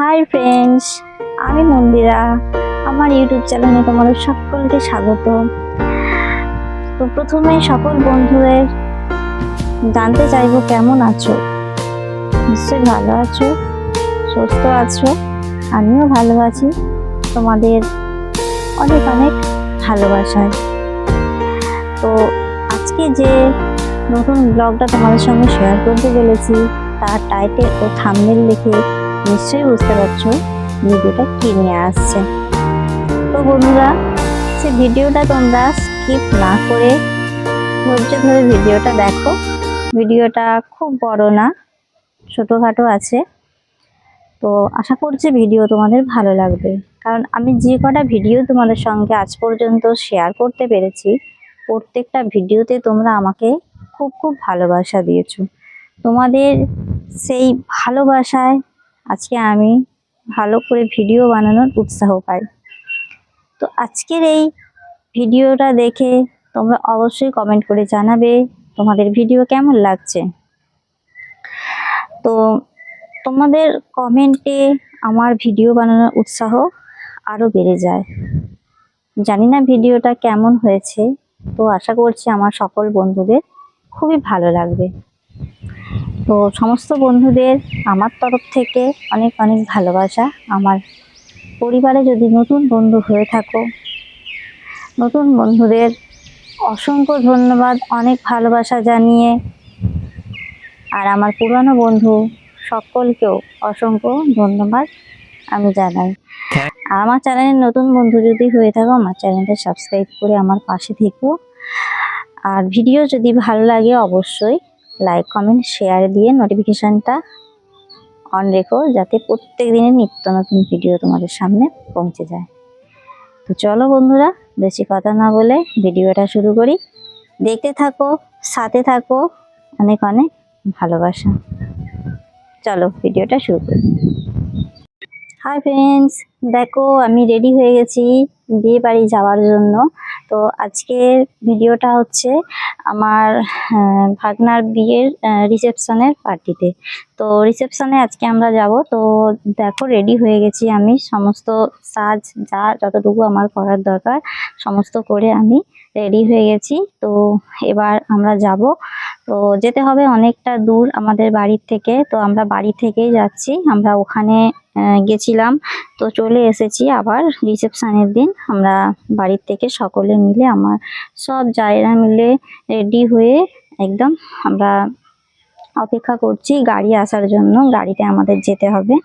Hi friends আমি মন্দিরা। আমার YouTube চ্যানেলে তোমাদের সকলকে স্বাগত। তো প্রথমে সকল বন্ধুদের জানতে চাইব কেমন আছো? নিশ্চয়ই ভালো আছো, সুস্থ আছো, আমিও ভালো আছি। তোমাদের অনেক অনেক ভালোবাসায়। তো আজকে যে নতুন ব্লগটা তোমাদের সঙ্গে শেয়ার করতে চলেছি, তার টাইটেল ও থাম্বনেল দেখে নিশ্চয়ই বুঝতে পারছ ভিডিওটা কি নিয়ে আসছে। তো বন্ধুরা, সে ভিডিওটা তোমরা স্কিপ না করে ধৈর্য ধরে ভিডিওটা দেখো। ভিডিওটা খুব বড় না, ছোটোখাটো আছে। তো আশা করছি ভিডিও তোমাদের ভালো লাগবে। কারণ আমি যে কটা ভিডিও তোমাদের সঙ্গে আজ পর্যন্ত শেয়ার করতে পেরেছি, প্রত্যেকটা ভিডিওতে তোমরা আমাকে খুব খুব ভালোবাসা দিয়েছ। তোমাদের সেই ভালোবাসায় আজকে আমি ভালো করে ভিডিও বানানোর উৎসাহ পাই। তো আজকের এই ভিডিওটা দেখে তোমরা অবশ্যই কমেন্ট করে জানাবে তোমাদের ভিডিও কেমন লাগছে। তো তোমাদের কমেন্টে আমার ভিডিও বানানোর উৎসাহ আরও বেড়ে যায়। জানি না ভিডিওটা কেমন হয়েছে, তো আশা করছি আমার সকল বন্ধুদের খুবই ভালো লাগবে। তো সমস্ত বন্ধুদের আমার তরফ থেকে অনেক অনেক ভালোবাসা। আমার পরিবারে যদি নতুন বন্ধু হয়ে থাকো নতুন বন্ধুদের অসংখ্য ধন্যবাদ অনেক ভালোবাসা জানিয়ে। আর আমার পুরানো বন্ধু সকলকেও অসংখ্য ধন্যবাদ আমি জানাই। আর আমার চ্যানেলের নতুন বন্ধু যদি হয়ে থাকো আমার চ্যানেলটা সাবস্ক্রাইব করে আমার পাশে থেকো। আর ভিডিও যদি ভালো লাগে অবশ্যই লাইক কমেন্ট শেয়ার দিয়ে নোটিফিকেশানটা অন রেখো যাতে প্রত্যেক দিনের নিত্য নতুন ভিডিও তোমাদের সামনে পৌঁছে যায়। তো চলো বন্ধুরা, বেশি কথা না বলে ভিডিওটা শুরু করি। দেখতে থাকো, সাথে থাকো, অনেক অনেক ভালোবাসা। চলো ভিডিওটা শুরু করি। হাই ফ্রেন্ডস দেখো, আমি রেডি হয়ে গেছি বিয়ে বাড়ি যাওয়ার জন্য। তো আজকের ভিডিওটা হচ্ছে আমার ভাগনার বিয়ের রিসেপশনের পার্টিতে তো রিসেপশনে আজকে আমরা যাব। তো দেখো রেডি হয়ে গেছি আমি। সমস্ত সাজ, যা, যতটুকু আমার করার দরকার, সমস্ত করে আমি রেডি হয়ে গেছি। তো এবার আমরা যাব। তো যেতে হবে অনেকটা দূর আমাদের বাড়ির থেকে। তো আমরা বাড়ি থেকেই যাচ্ছি। আমরা ওখানে গেছিলাম। তো চলে এসেছি আবার রিসেপশানের দিন। আমরা বাড়ির থেকে সকলে মিলে, আমার সব জায়গা মিলে রেডি হয়ে একদম আমরা অপেক্ষা করছি গাড়ি আসার জন্য। গাড়িতে আমাদের যেতে হবে।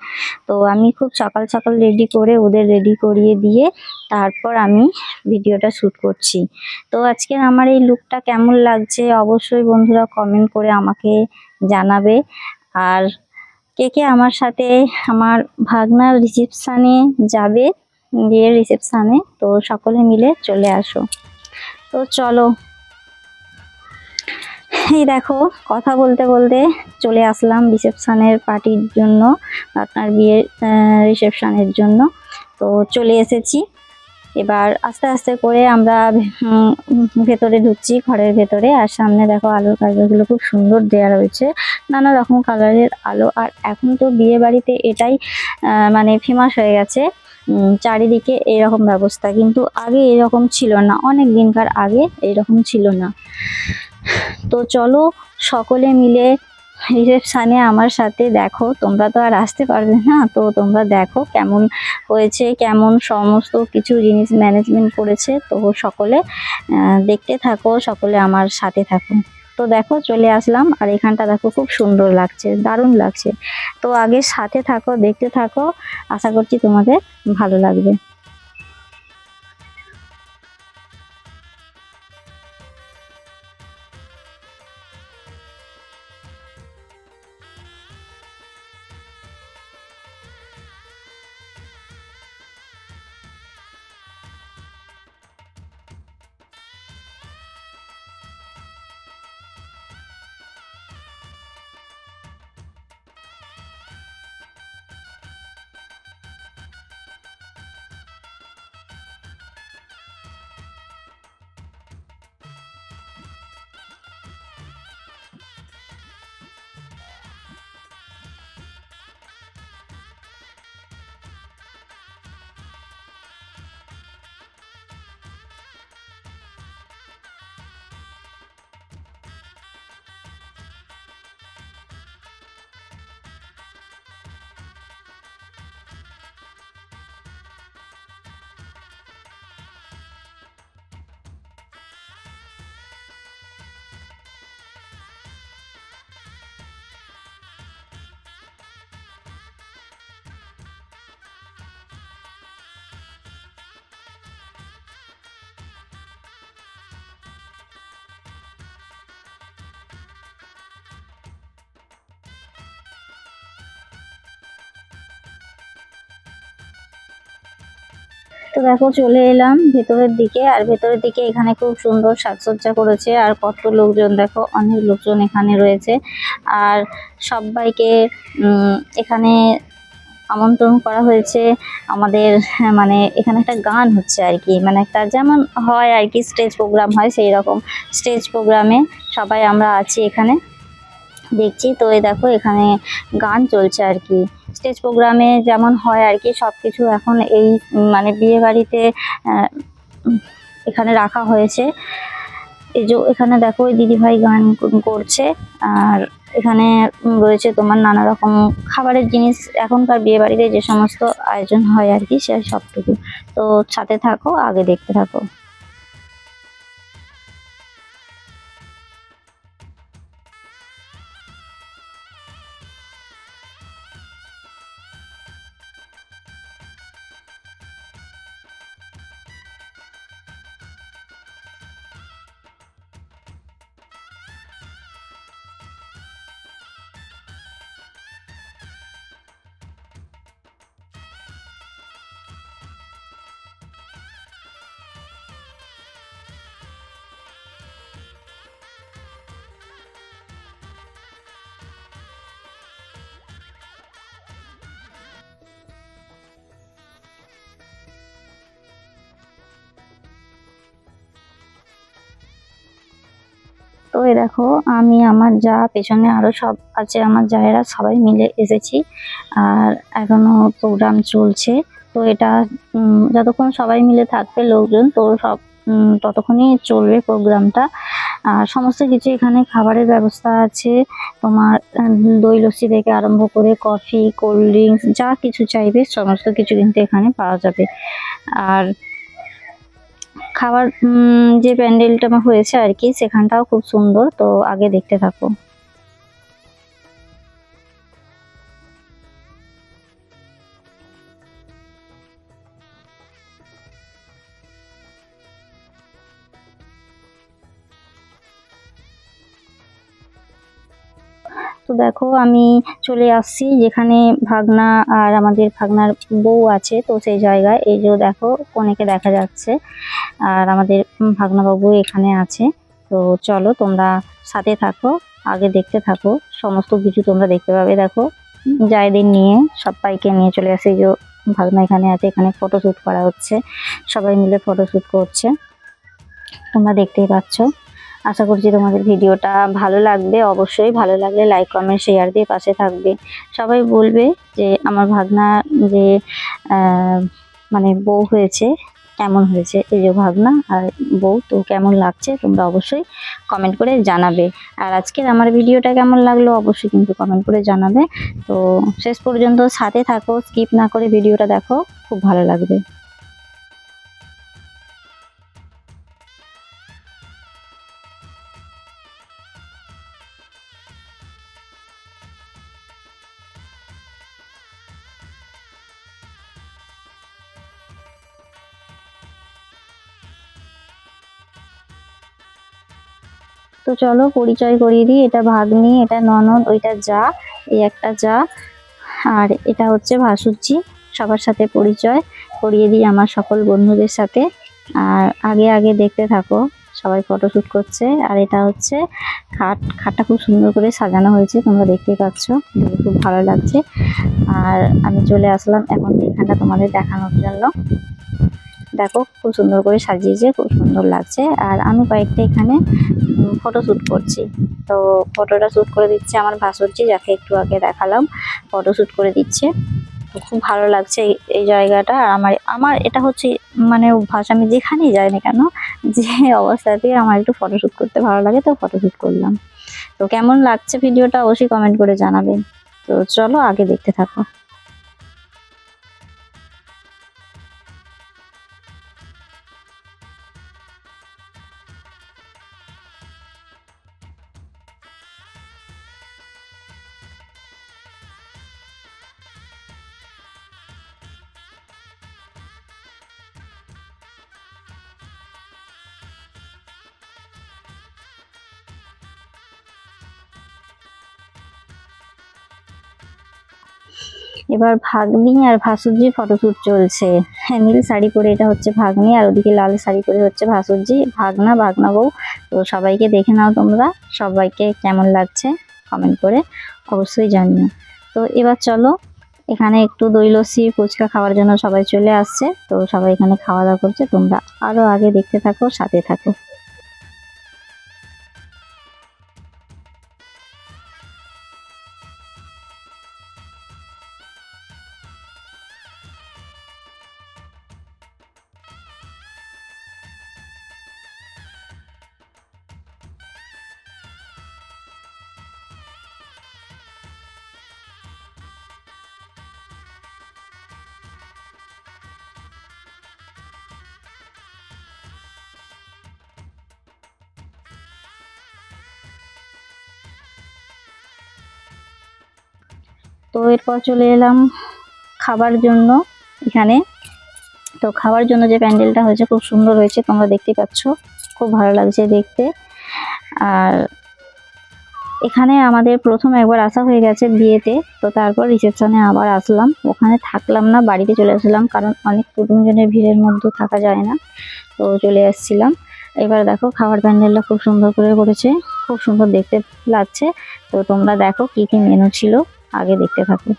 তো আমি খুব সকাল সকাল রেডি করে ওদের রেডি করিয়ে দিয়ে তারপর আমি ভিডিওটা শ্যুট করছি। তো আজকের আমার এই লুকটা কেমন লাগছে অবশ্যই বন্ধুরা কমেন্ট করে আমাকে জানাবে। আর কে কে আমার সাথে আমার ভাগনার রিসেপশানে যাবে, বিয়ের রিসেপশানে তো সকলে মিলে চলে আসো। তো চলো এই দেখো, কথা বলতে বলতে চলে আসলাম রিসেপশানের পার্টির জন্য, আপনার বিয়ের রিসেপশানের জন্য। তো চলে এসেছি। এবার আস্তে আস্তে করে আমরা ভেতরে ঢুকছি, ঘরের ভেতরে। আর সামনে দেখো, আলোর কাজগুলো খুব সুন্দর দেওয়া রয়েছে। নানা রকম কালারের আলো। আর এখন তো বিয়ে বাড়িতে এটাই মানে ফেমাস হয়ে গেছে। চারিদিকে এরকম ব্যবস্থা। কিন্তু আগে এরকম ছিল না। অনেক দিনকার আগে এরকম ছিল না। তো চলো সকলে মিলে রিসেপশানে আমার সাথে দেখো। তোমরা তো আর আসতে পারবে না, তো তোমরা দেখো কেমন হয়েছে, কেমন সমস্ত কিছু জিনিস ম্যানেজমেন্ট করেছে। তো সকলে দেখতে থাকো, সকলে আমার সাথে থাকো। তো দেখো, চলে আসলাম আর এখানটা দেখো খুব সুন্দর লাগছে, দারুণ লাগছে। তো আগে সাথে থাকো, দেখতে থাকো। আশা করছি তোমাদের ভালো লাগবে। তো দেখো চলে এলাম ভেতরের দিকে, আর ভেতরের দিকে এখানে খুব সুন্দর সাজসজ্জা করেছে, আর কত লোকজন দেখো, অনেক লোকজন এখানে রয়েছে। আর সবাইকে এখানে আমন্ত্রণ করা হয়েছে আমাদের মানে এখানে একটা গান হচ্ছে আর কি মানে একটা যেমন হয় আর কি, স্টেজ প্রোগ্রাম হয় সেই রকম স্টেজ প্রোগ্রামে সবাই আমরা আছি এখানে। দেখছি। তো এই দেখো, এখানে গান চলছে আর কি। স্টেজ প্রোগ্রামে যেমন হয় আর কি সব কিছু এখন এই মানে বিয়ে বাড়িতে এখানে রাখা হয়েছে। এই যে এখানে দেখো, ওই দিদিভাই গান করছে। আর এখানে রয়েছে তোমার নানা রকম খাবারের জিনিস। এখনকার বিয়ে বাড়িতে যে সমস্ত আয়োজন হয় আর কি, সে সবটুকু। তো সাথে থাকো, আগে দেখতে থাকো। তো এই দেখো, আমি আমার যা, পেছনে আরও সব আছে, আমার জায়েরা সবাই মিলে এসেছি। আর এখনও প্রোগ্রাম চলছে। তো এটা যতক্ষণ সবাই মিলে থাকবে লোকজন, তো সব ততক্ষণই চলবে প্রোগ্রামটা আর সমস্ত কিছু এখানে খাবারের ব্যবস্থা আছে। তোমার দই লস্যি থেকে আরম্ভ করে কফি কোল্ড ড্রিঙ্কস যা কিছু চাইবে, সমস্ত কিছু কিন্তু এখানে পাওয়া যাবে। আর খাবার উম, যে প্যান্ডেলটা হয়েছে আর কি সেখানটাও খুব সুন্দর তো আগে দেখতে থাকো। তো দেখো আমি চলে আসছি যেখানে ভাগনা আর আমাদের ভাগনার বউ আছে তো সেই জায়গায়। এই যে দেখো কনেকে দেখা যাচ্ছে। আর আমাদের ভাগনা বাবু এখানে আছে। তো চলো তোমরা সাথে থাকো, আগে দেখতে থাকো, সমস্ত কিছু তোমরা দেখতে পাবে, দেখো। জায়দের নিয়ে সবাইকে নিয়ে চলে আসে যে ভাগনা এখানে আছে, এখানে ফটোশ্যুট করা হচ্ছে। সবাই মিলে ফটোশ্যুট করছে। তোমরা দেখতেই পাচ্ছ। আশা করছি তোমাদের ভিডিওটা ভালো লাগবে। অবশ্যই ভালো লাগলে লাইক কমেন্ট শেয়ার দিয়ে পাশে থাকবে। সবাই বলবে যে আমার ভাগনা যে মানে বউ হয়েছে কেমন হয়েছে এই যে ভাবনা আর বউ, তো কেমন লাগছে তোমরা অবশ্যই কমেন্ট করে জানাবে। আর আজকের আমার ভিডিওটা কেমন লাগল অবশ্যই কিন্তু কমেন্ট করে জানাবে। তো শেষ পর্যন্ত সাথে থাকো স্কিপ না করে ভিডিওটা দেখো, খুব ভালো লাগবে। তো চলো পরিচয় করিয়ে দিই। এটা ভাগ্নি, এটা ননদ, ওইটা যা, এই একটা যা। আর এটা হচ্ছে ভাসুরজি, সবার সাথে পরিচয় করিয়ে দিই আমার সকল বন্ধুদের সাথে। আর আগে আগে দেখতে থাকো, সবাই ফটোশ্যুট করছে। আর এটা হচ্ছে খাট, খাটটা খুব সুন্দর করে সাজানো হয়েছে, তোমরা দেখতেই পাচ্ছ। দেখে খুব ভালো লাগছে। আর আমি চলে আসলাম এখন এখানটা তোমাদের দেখানোর জন্য। দেখো, খুব সুন্দর করে সাজিয়েছে, খুব সুন্দর লাগছে। আর আমি কয়েকটা এখানে ফটো শ্যুট করছি। তো ফটোটা শ্যুট করে দিচ্ছে আমার ভাসুরজি, যাকে একটু আগে দেখালাম। ফটো শ্যুট করে দিচ্ছে। খুব ভালো লাগছে এই- জায়গাটা। আর আমার আমার এটা হচ্ছে মানে অভ্যাস, আমি যেখানেই যাই না কেন, যে অবস্থাতেই আমার একটু ফটো শ্যুট করতে ভালো লাগে, তো ফটো শ্যুট করলাম। তো কেমন লাগছে ভিডিওটা, অবশ্যই কমেন্ট করে জানাবেন। তো চলো, আগে দেখতে থাকো। এবার ভাগ্নি আর ভাসুরজি ফটোশ্যুট চলছে। হ্যাঁ নীল শাড়ি পরে এটা হচ্ছে ভাগ্নি আর ওদিকে লাল শাড়ি পরে হচ্ছে ভাসুরজি। ভাগনা ভাগনা বউ, তো সবাইকে দেখে নাও তোমরা, সবাইকে কেমন লাগছে কমেন্ট করে অবশ্যই জানিও। তো এবার চলো, এখানে একটু দই লস্যি ফুচকা খাওয়ার জন্য সবাই চলে আসছে, তো সবাই এখানে খাওয়া দাওয়া করছে, তোমরা আরও আগে দেখতে থাকো, সাথে থাকো। তো এরপর চলে এলাম খাবার জন্য এখানে। তো খাওয়ার জন্য যে প্যান্ডেলটা হয়েছে খুব সুন্দর হয়েছে, তোমরা দেখতে পাচ্ছ। খুব ভালো লাগছে দেখতে। আর এখানে আমাদের প্রথম একবার আসা হয়ে গেছে বিয়েতে, তো তারপর রিসেপশনে আবার আসলাম। ওখানে থাকলাম না, বাড়িতে চলে আসলাম, কারণ অনেক কুটুমজনের ভিড়ের মধ্যে থাকা যায় না। তো চলে আসছিলাম। এবার দেখো খাবার প্যান্ডেলটা খুব সুন্দর করে করেছে, খুব সুন্দর দেখতে লাগছে। তো তোমরা দেখো কি কি মেনু ছিল। আগে দেখতে থাকো।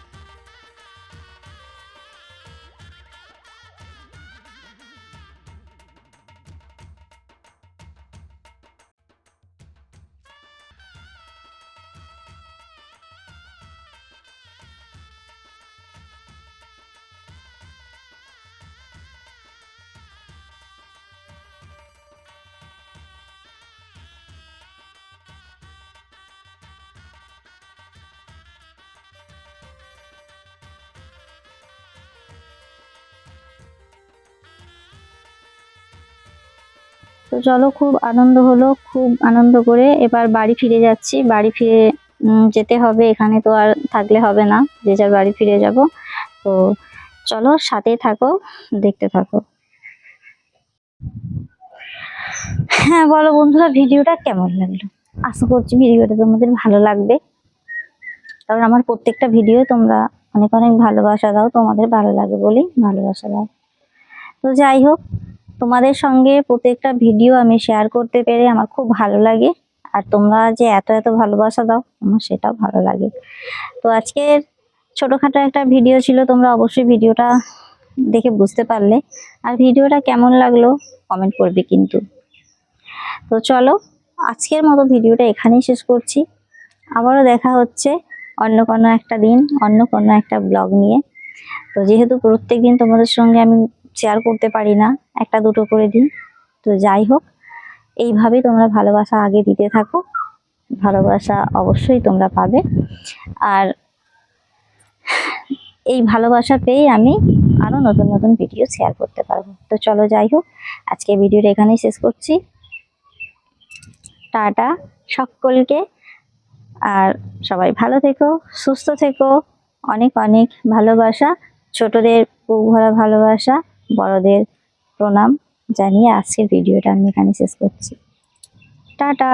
তো চলো, খুব আনন্দ হলো, খুব আনন্দ করে এবার বাড়ি ফিরে যাচ্ছি। বাড়ি ফিরে যেতে হবে, এখানে তো আর থাকলে হবে না, যে যার বাড়ি ফিরে যাব। তো চলো সাথেই থাকো, দেখতে থাকো। হ্যাঁ বলো বন্ধুরা, ভিডিওটা কেমন লাগল? আশা করছি ভিডিওটা তোমাদের ভালো লাগবে। কারণ আমার প্রত্যেকটা ভিডিও তোমরা অনেক অনেক ভালোবাসা দাও, তোমাদের ভালো লাগে বলেই ভালোবাসা দাও। তো যাই হোক তোমাদের সঙ্গে প্রত্যেকটা ভিডিও আমি শেয়ার করতে পেরে আমার খুব ভালো লাগে। আর তোমরা যে এত এত ভালোবাসা দাও, আমার সেটাও ভালো লাগে। তো আজকের ছোটোখাটো একটা ভিডিও ছিল, তোমরা অবশ্যই ভিডিওটা দেখে বুঝতে পারলে। আর ভিডিওটা কেমন লাগল কমেন্ট করবে কিন্তু। তো চলো, আজকের মতো ভিডিওটা এখানেই শেষ করছি। আবারও দেখা হচ্ছে অন্য কোনো একটা দিন, অন্য কোনো একটা ব্লগ নিয়ে। তো যেহেতু প্রত্যেক দিন তোমাদের সঙ্গে আমি শেয়ার করতে পারি না। একটা দুটো করে দিই তো যাই হোক, এইভাবে তোমরা ভালোবাসা আগে দিতে থাকো। ভালোবাসা অবশ্যই তোমরা পাবে। আর এই ভালোবাসা পেয়ে আমি আরও নতুন নতুন ভিডিও শেয়ার করতে পারব। তো চলো যাই হোক, আজকে ভিডিওটা এখানেই শেষ করছি। টাটা সকলকে। আর সবাই ভালো থেকো, সুস্থ থেকো। অনেক অনেক ভালোবাসা। ছোটদের বুক ভরা ভালোবাসা। বড়দের প্রণাম জানিয়ে আজকের ভিডিওটা আমি এখানে শেষ করছি। টাটা।